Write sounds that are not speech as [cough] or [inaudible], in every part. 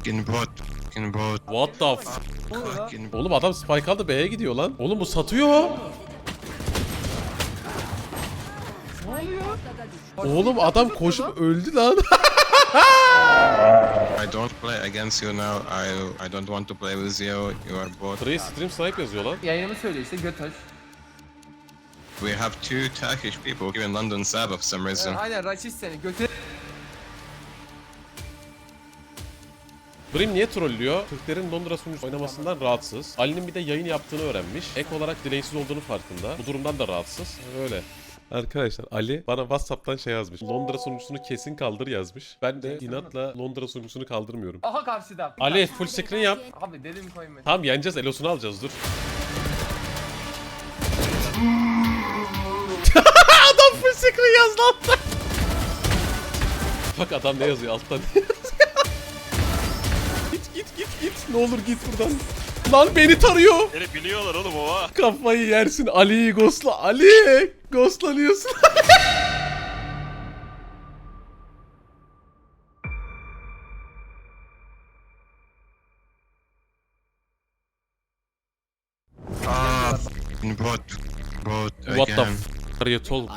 Fucking bot. Fucking bot. What the f- Fucking Oğlum adam spike aldı B'ye gidiyor lan. Oğlum bu satıyor. Oğlum adam koşup öldü lan. I don't play against you now. I I don't want to play with you. You are bot. Trey stream snipe yazıyor lan. Yayınımı söyle işte götöş. We have two Turkish people here in London server for some reason. Aynen raşist seni götür. Brim niye trollüyor? Türklerin Londra sunucu oynamasından rahatsız. Ali'nin bir de yayın yaptığını öğrenmiş. Ek olarak dileğsiz olduğunu farkında. Bu durumdan da rahatsız. Öyle. Arkadaşlar Ali bana Whatsapp'tan şey yazmış. Londra sunucusunu kesin kaldır yazmış. Ben de inatla Londra sunucusunu kaldırmıyorum. Aha karşıda. Ali full screen yap. Abi dedim koyma. Tamam yeneceğiz elosunu alacağız dur. [laughs] adam full screen yazdı altta. Bak adam ne yazıyor alttan. [laughs] Ne olur git buradan. Lan beni tarıyor. Beni biliyorlar oğlum o. Kafayı yersin Ali'yi ghostla. Ali ghostlanıyorsun. Ah, fucking bot. Bot What the f*** are you told?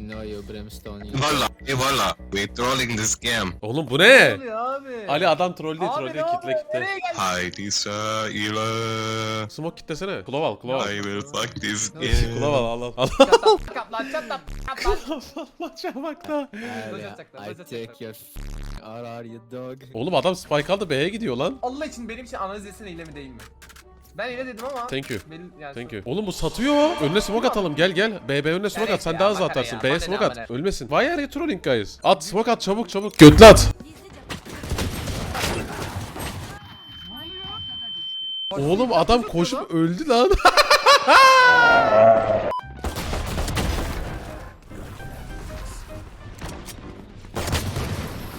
I know you, Brimstone. You. Voila, hey, voila. We're trolling this game. Oğlum bu ne? abi? Ali adam troll değil Abi troll ne değil kitle kitle. Haydi Sahile. Smoke kitlesene. Kulav al kulav al. I will fuck this Kulav game. al al al. Allah çamakta. [laughs] I, take your f***ing RR you dog. Oğlum adam spike aldı B'ye gidiyor lan. Allah için benim için analiz etsene ile mi değil mi? Ben ile dedim ama. Thank you. Benim, yani Thank you. Oğlum bu satıyor. Önüne smoke atalım. Gel gel. B B önüne smoke at. Sen ya, daha hızlı atarsın. B'ye smoke at. Ölmesin. Why are you trolling guys? At smoke at çabuk çabuk. Götle at. Oğlum adam koşup öldü lan. [laughs]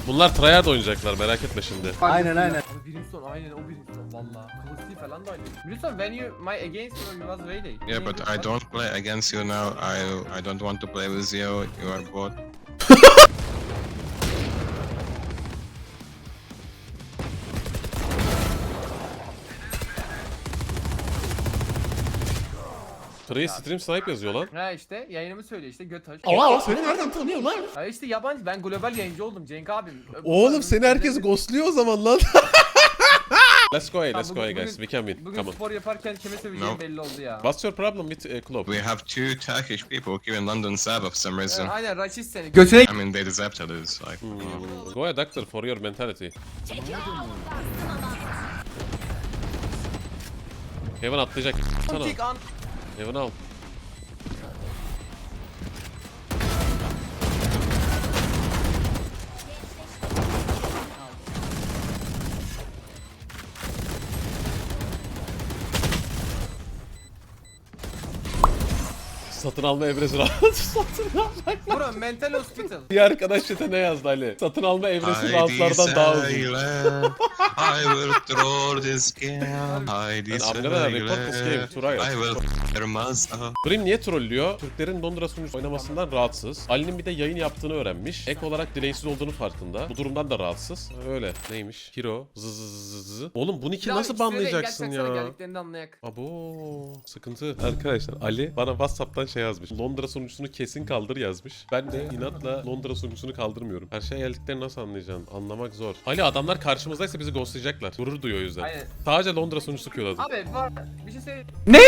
Bunlar tryhard oynayacaklar merak etme şimdi. Aynen aynen. Abi Brimstone aynen o Brimstone valla. Kılıçlı falan da aynı. Brimstone when you my against you you was Waylay. Yeah, but I don't play against you now. I I don't want to play with you. You are bot. Trey stream snipe yazıyor lan. Ha işte yayınımı söyle işte götöş. Allah seni nereden tanıyorlar? Ha işte yabancı ben global yayıncı oldum Cenk abim. Oğlum seni herkes ghostluyor o zaman lan. [laughs] let's go A, let's go A bugün- guys. We can win. Bugün Come on. spor yaparken kime söveceğim No. belli oldu ya. What's your problem with uh, club? We have two Turkish people here in London server for some reason. Ha, aynen raşist seni. Götüne I mean, they deserve to lose. Like, Hmm, Go a doctor for your mentality. Heaven atlayacak. Sana. Kick an. Heaven al. Satın alma evresi rahat. [laughs] Satın almak. Bro mental hospital. Bir arkadaş chat'e ne yazdı Ali? Satın alma evresi roundlardan daha uzun. I will troll this game. Haydi I'm gonna report this game. Riot. I will f*** your mother. Brim niye trollüyor? Türklerin Londra sunucu oynamasından rahatsız. Ali'nin bir de yayın yaptığını öğrenmiş. Ek olarak dileğsiz olduğunu farkında. Bu durumdan da rahatsız. Öyle. Neymiş? Hero. Zı zı zı zı zı. Oğlum bunu ki Ya nasıl banlayacaksın ya? Geldiklerini anlayak. Abo sıkıntı. Arkadaşlar Ali bana Whatsapp'tan şey yazmış. Londra sunucusunu kesin kaldır yazmış. Ben de inatla Londra sunucusunu kaldırmıyorum. Her şey geldiklerini nasıl anlayacaksın? Anlamak zor. Ali adamlar karşımızdaysa bizi ghostlayacaklar. Gurur duyuyor o yüzden. Aynen. Sadece Londra sunucusu Q'ladım. Abi var bir şey söyle. Ne?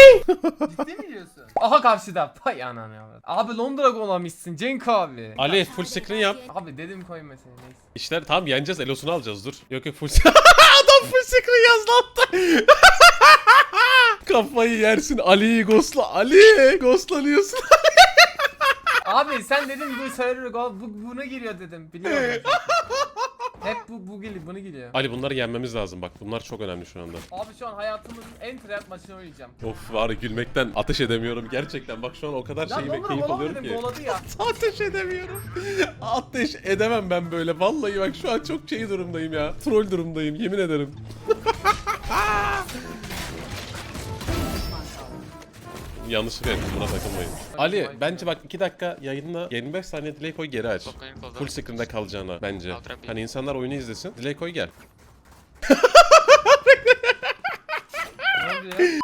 Ciddi mi diyorsun? [laughs] Aha karşıda. Pay ananı ya. Abi Londra golamışsın Cenk abi. Ali full screen yap. Abi dedim koyma seni neyse. İşler tamam yeneceğiz elosunu alacağız dur. Yok yok full [laughs] Adam full screen yazdı. [laughs] Kafayı yersin Ali'yi ghostla. Ali ghostlanıyorsun. [laughs] Abi sen dedin bu server bu, buna giriyor dedim. Biliyorum. [laughs] Hep bu bu geliyor bunu geliyor. Ali bunları yenmemiz lazım bak bunlar çok önemli şu anda. Abi şu an hayatımızın en trap maçını oynayacağım. Of var ya, gülmekten ateş edemiyorum gerçekten. Bak şu an o kadar şey ve Londra keyif alıyorum dedim ki. goladı ya. [laughs] Ateş edemiyorum. Ateş edemem ben böyle. Vallahi bak şu an çok şey durumdayım ya. Troll durumdayım yemin ederim. Yanlışlıkla ettim buna takılmayın. Ali bence bak 2 dakika yayınla 25 saniye delay koy geri aç. Full screen'de kalacağına bence. Hani insanlar oyunu izlesin. Delay koy gel. [laughs]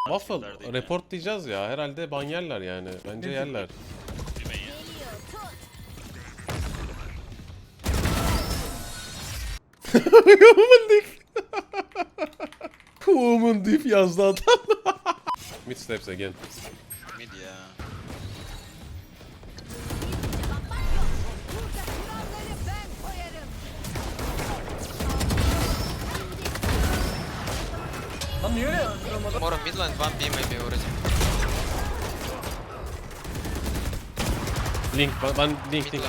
Waffle report diyeceğiz ya. Herhalde ban yerler yani. Bence yerler. Woman dip. Woman [laughs] dip yazdı adam. [laughs] Mid steps again. Niye öyle duramadı? More on mid line, one B maybe already. Link, ben, link, link, link.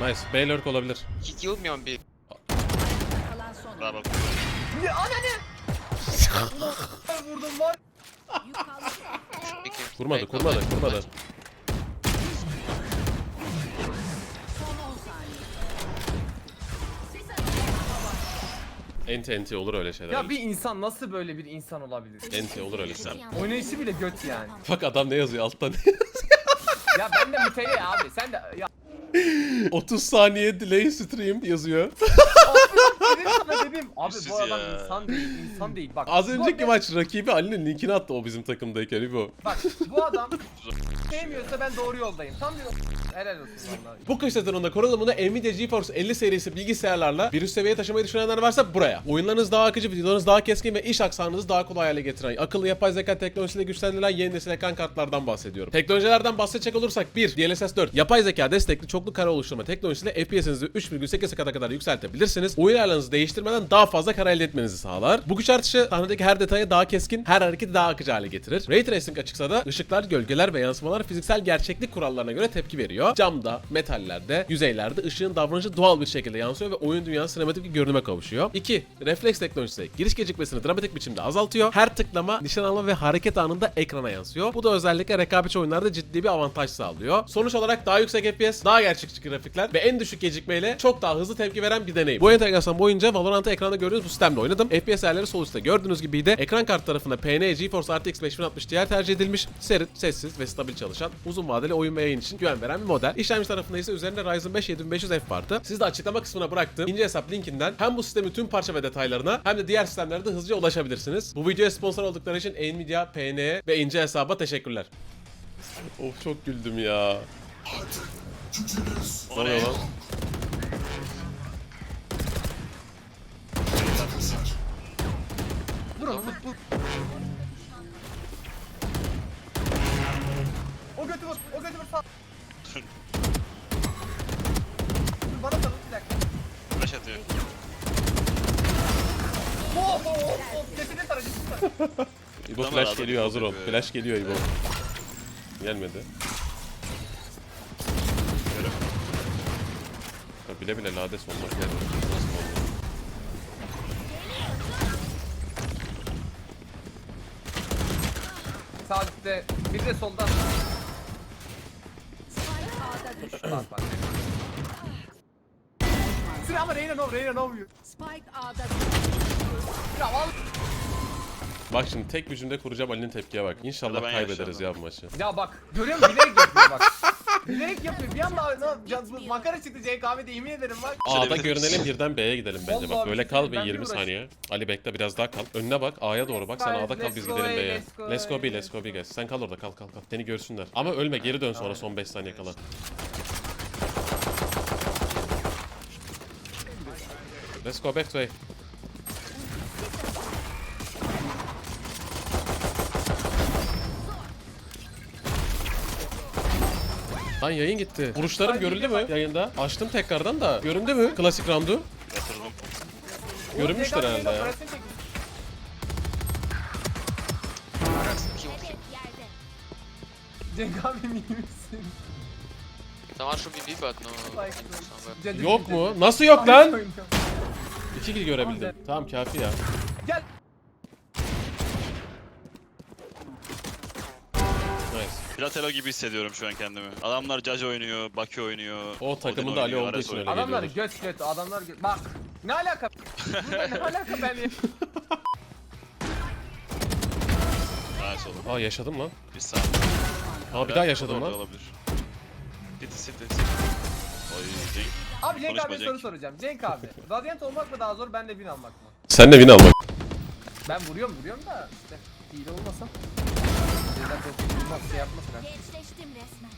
Nice. B lurk olabilir. He killed me on B. Bravo. Ya ananı! Vurdum var. Kurmadı, kurmadı, kurmadı. Enti enti olur öyle şeyler. Ya bir insan nasıl böyle bir insan olabilir? Enti olur öyle şeyler. Oynayışı bile göt yani. Bak adam ne yazıyor alttan. Ya ben de müteye abi sen de ya 30 saniye delay stream yazıyor. Dedim abi bu adam ya. insan değil insan değil bak. Az bu önceki adam- maç rakibi Ali'nin linkini attı o bizim takımdayken İbo. Bak bu adam sevmiyorsa ben doğru yoldayım. Tam bir helal olsun vallahi. Bu kış sezonunda kurulumunu Nvidia GeForce 50 serisi bilgisayarlarla bir üst seviyeye taşımayı düşünenler varsa buraya. Oyunlarınız daha akıcı, videolarınız daha keskin ve iş aksanınızı daha kolay hale getiren, akıllı yapay zeka teknolojisiyle güçlendirilen yeni nesil ekran kartlardan bahsediyorum. Teknolojilerden bahsedecek olursak 1. DLSS 4. Yapay zeka destekli çoklu kare oluşturma teknolojisiyle FPS'inizi 3,8 kata kadar yükseltebilirsiniz. Oyun ayarlarınızı değiştirmeden daha fazla kare elde etmenizi sağlar. Bu güç artışı sahnedeki her detayı daha keskin, her hareketi daha akıcı hale getirir. Ray Tracing açıksa da ışıklar, gölgeler ve yansımalar fiziksel gerçeklik kurallarına göre tepki veriyor. Camda, metallerde, yüzeylerde ışığın davranışı doğal bir şekilde yansıyor ve oyun dünyası sinematik bir görünüme kavuşuyor. 2. Refleks teknolojisi giriş gecikmesini dramatik biçimde azaltıyor. Her tıklama, nişan alma ve hareket anında ekrana yansıyor. Bu da özellikle rekabetçi oyunlarda ciddi bir avantaj sağlıyor. Sonuç olarak daha yüksek FPS, daha gerçekçi grafikler ve en düşük gecikmeyle çok daha hızlı tepki veren bir deneyim. Bu entegrasyon boyunca Valorant'ı ekranda gördüğünüz bu sistemle oynadım. FPS ayarları sol üstte gördüğünüz gibiydi. Ekran kart tarafında PN GeForce RTX 5060 Ti tercih edilmiş. Serin, sessiz ve stabil çalışan, uzun vadeli oyun ve yayın için güven veren bir model. İşlemci tarafında ise üzerinde Ryzen 5 7500F vardı. Siz de açıklama kısmına bıraktığım ince hesap linkinden hem bu sistemin tüm parça ve detaylarına hem de diğer sistemlere de hızlıca ulaşabilirsiniz. Bu videoya sponsor oldukları için Nvidia, PN'ye ve ince hesaba teşekkürler. Of çok güldüm ya. Ne oluyor lan? [laughs] İbo Tamam flash abi, geliyor hazır ol. yapıyor. Flash geliyor İbo. Gelmedi. Ya bile bile lades olmak nedir? Nasıl oldu? Sağ üstte bir de solda. Spike A'da düştü. Bak bak. Sıra ama Reyna no Reyna no. Spike A'da düştü. Ya al. Bak şimdi tek gücümde kuracağım Ali'nin tepkiye bak. İnşallah Ya da ben kaybederiz ya bu maçı. Ya bak görüyor musun bilerek yapıyor bak. bilerek yapıyor. Bir anda ne yapacağız? Bu Makara çıktı CKB'de yemin ederim bak. A'da görünelim birden B'ye gidelim bence bak. Vallahi Böyle bir kal bir ben bir 20 uğraşayım. saniye. Ali bekle biraz daha kal. Önüne bak A'ya doğru bak. Sen Guys, A'da kal let's biz go, gidelim B'ye. let's go, Let's go B, let's let's go B guys. Sen kal orada kal kal kal. Seni görsünler. Ama ölme geri dön sonra son 5 saniye kala. Let's go back to A. Lan yayın gitti. Vuruşlarım görüldü bir mü yayında? Açtım tekrardan da. Göründü mü klasik roundu? Yatırdım. Görünmüştür herhalde ya. kill. Cenk abi iyi misin? Someone should be B but no. Yok bir mu? Nasıl yok lan? İki kill görebildim. Tamam kafi ya. Gel. Nice. Platelo gibi hissediyorum şu an kendimi. Adamlar Judge oynuyor, Baki oynuyor. O takımın da Ali oynuyor, olduğu için öyle. Adamlar geliyordur. göt göt adamlar göt. Bak. Ne alaka? Burada ne alaka ben ya? Nice oğlum. Aa yaşadım lan. Bir saniye. Aa bir daha yaşadım lan. Olabilir. City City City. Oy Cenk. Abi Cenk Konuşma Cenk. soru soracağım. Cenk abi. Radyant olmak mı daha zor benle bin almak mı? Sen de win almak. Ben vuruyorum vuruyorum da işte hile olmasam. Şeyden çok şey yapmasın. ha. Gençleştim resmen.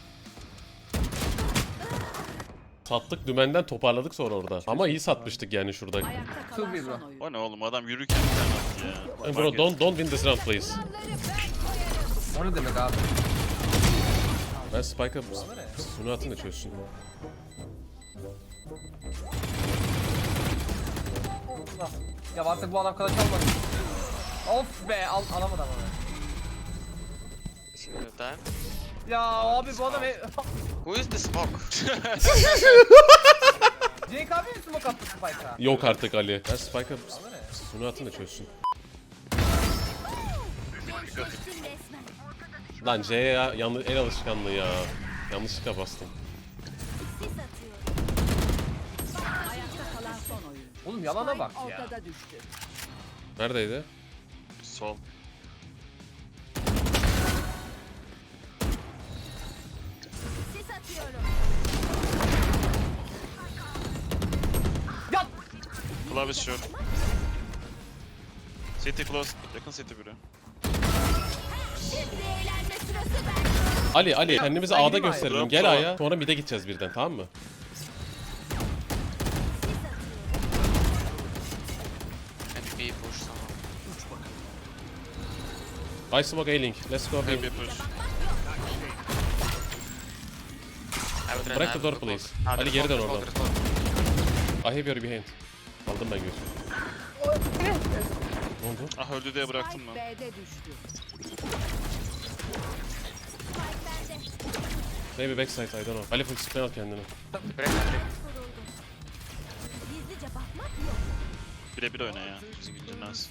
Sattık dümenden toparladık sonra orada. Ama iyi satmıştık yani şurada. Ayakta kalan bir son bro. oyun. O ne oğlum adam yürürken bir tane attı ya. Bro don't don't win this round please. O ne demek abi? Ben Spike'a sunu atın da çözsün. Ya artık bu adam kadar çalmadı. Of be al alamadım ama. Time. Ya abi bu adam [laughs] Who is the smoke? [laughs] Cenk abi mi smoke attı Spike'a? Yok artık Ali. Ben Spike'a sunu atın da çözsün. Lan C'ye ya yanlış el alışkanlığı ya. Yanlışlıkla bastım. Oğlum yalana bak ya. Ortada düştü. Neredeydi? Sol. Yat! Kulağı short. City close. Yakın city biri. Ali Ali kendimizi A'da gösterelim. Gel. A'ya. Sonra mid'e gideceğiz birden tamam mı? MVP push someone. I smoke A-Link. Let's go B. Heavy push. Run, the door, please. Ah, Ali geri dön oradan. I have your behind. Aldım ben gözü. Ne oldu? Ah öldü diye bıraktım ben. B'de düştü. Maybe backside I don't know. Ali full spray al kendini. Birebir oyna ya. Bizim gücün az.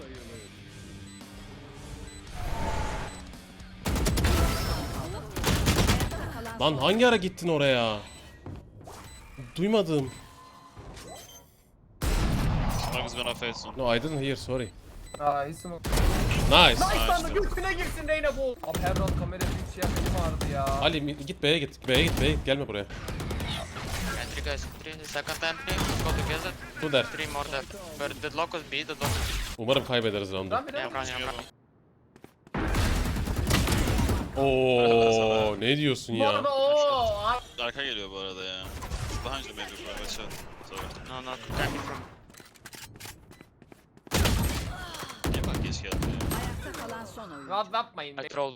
Lan hangi ara gittin oraya? Duymadım. Smoke gonna face soon. No I didn't hear sorry. Aa hiç smoke. Nice. Nice lan götüne girsin Reyna bol. Abi her round kamera bir şey yapayım ağrıdı ya. Ali mi- git B'ye git. B'ye git B'ye git. Gelme buraya. Entry guys, three. Second entry. Go together. Bu der. Three more the the. Umarım kaybederiz roundu. Lan bir Yeah. Oo ne diyorsun bu ya? arada ooo. Abi- Arka geliyor bu arada ya. Behind you maybe. Watch out. Sorry. No, no, coming from. İyi bak geç geldi ya. Ayakta kalan son oyun. Rahat yapmayın. I troll.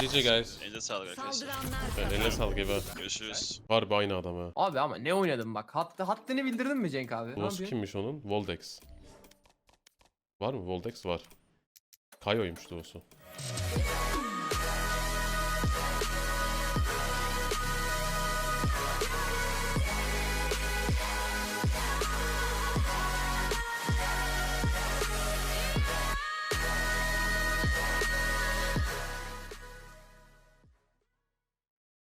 GG guys. Elinize sağlık arkadaşlar. Saldıranlar Evet, eline sağlık Ebe. Görüşürüz. Harbi aynı adam ha. Abi ama ne oynadın bak. Hattı, hattını bildirdin mi Cenk abi? Ne yapıyorsun? kimmiş onun? Voldex. Var mı? Voldex var. Kayo'ymuş Doğusu.